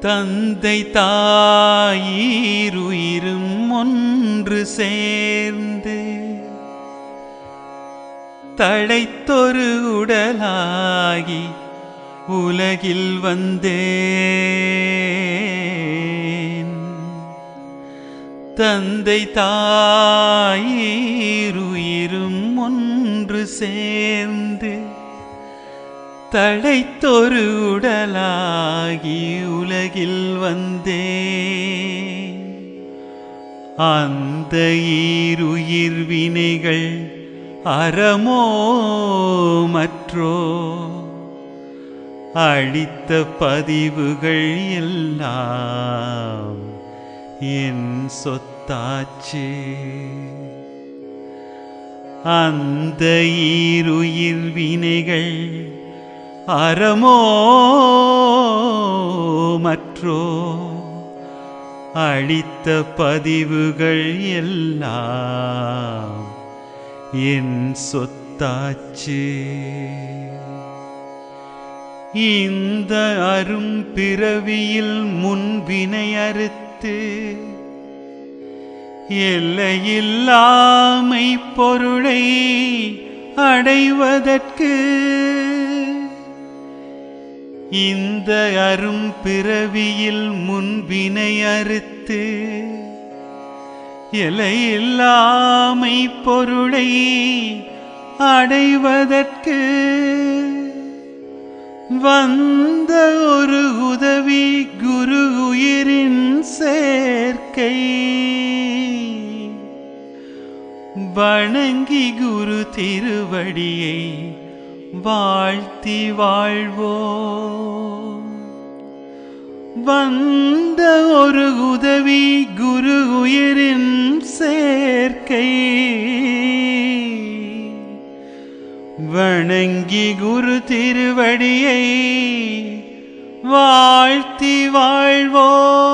தந்தை தாயிருயிரும் ஒன்று சேர்ந்து தழைத்தொரு உடலாகி உலகில் வந்தேன். தந்தை தாயிருயிரும் ஒன்று சேர்ந்து தழைத்தொரு உடலாகி உலகில் வந்தே. அந்த ஈருயிர் வினைகள் அறமோ மற்றோ? அழித்த பதிவுகள் எல்லாம் என் சொத்தாச்சு. அந்த ஈருயிர் வினைகள் அறமோ மற்றோ? அழித்த பதிவுகள் எல்லாம் என் சொத்தாச்சு. இந்த அரும் பிறவியில் முன்வினை அறுத்து எல்லையில்லாமை பொருளை அடைவதற்கு இந்த அரும் பிறவியில் முன்வினை அறுத்து எல்லையில்லாமை பொருளை அடைவதற்கு வந்த ஒரு உதவி குரு உயிரின் சேர்க்கை. வணங்கி குரு திருவடியை வாழ்த்தி வாழ்வோ வந்த ஒரு உதவி குரு உயிரின் சேர்க்கை. வணங்கி குரு திருவடியை வாழ்த்தி வாழ்வோ